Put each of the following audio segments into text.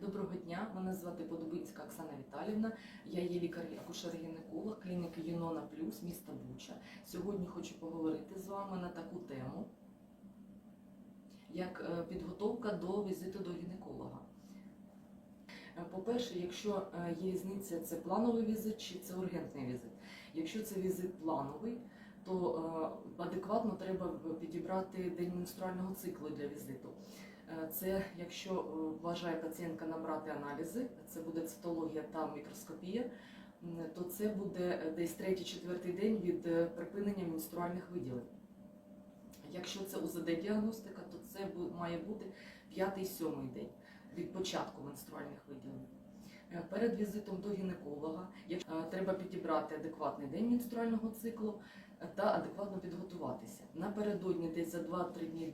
Доброго дня, мене звати Подобинська Оксана Віталівна. Я є лікар-акушер-гінеколог клініки Юнона Плюс міста Буча. Сьогодні хочу поговорити з вами на таку тему, як е, підготовка до візиту до гінеколога. Е, По-перше, якщо е, є різниця, це плановий візит чи це ургентний візит. Якщо це візит плановий, то адекватно треба підібрати день менструального циклу для візиту. Е, Це якщо е, бажає пацієнтка набрати аналізи, це буде цитологія та мікроскопія, то це буде е, десь третій-четвертий день від е, припинення менструальних виділень. Якщо це УЗД-діагностика, то це має бути п'ятий-сьомий день від початку менструальних виділень. Е, Перед візитом до гінеколога е, треба підібрати адекватний день менструального циклу е, та адекватно підготуватися. Напередодні, десь за 2-3 дні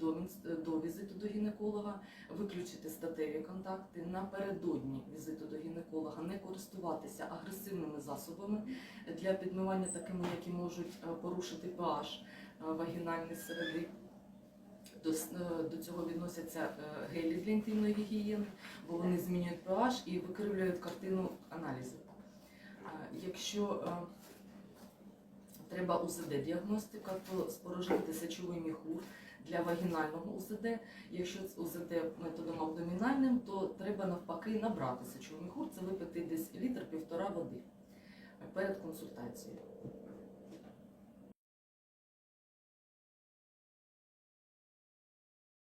до, візиту до гінеколога, виключити статеві контакти. Напередодні візиту до гінеколога не користуватися агресивними засобами для підмивання такими, які можуть порушити pH вагінальної середи. До, е, до цього відносяться е, гелі для інтимної гігієни, бо вони змінюють pH і викривлюють картину аналізу. Якщо е, треба УЗД-діагностика, то спорожнити сечовий міхур для вагінального УЗД. Якщо УЗД методом абдомінальним, то треба навпаки набрати сечовий міхур, це випити десь літр-півтора води перед консультацією.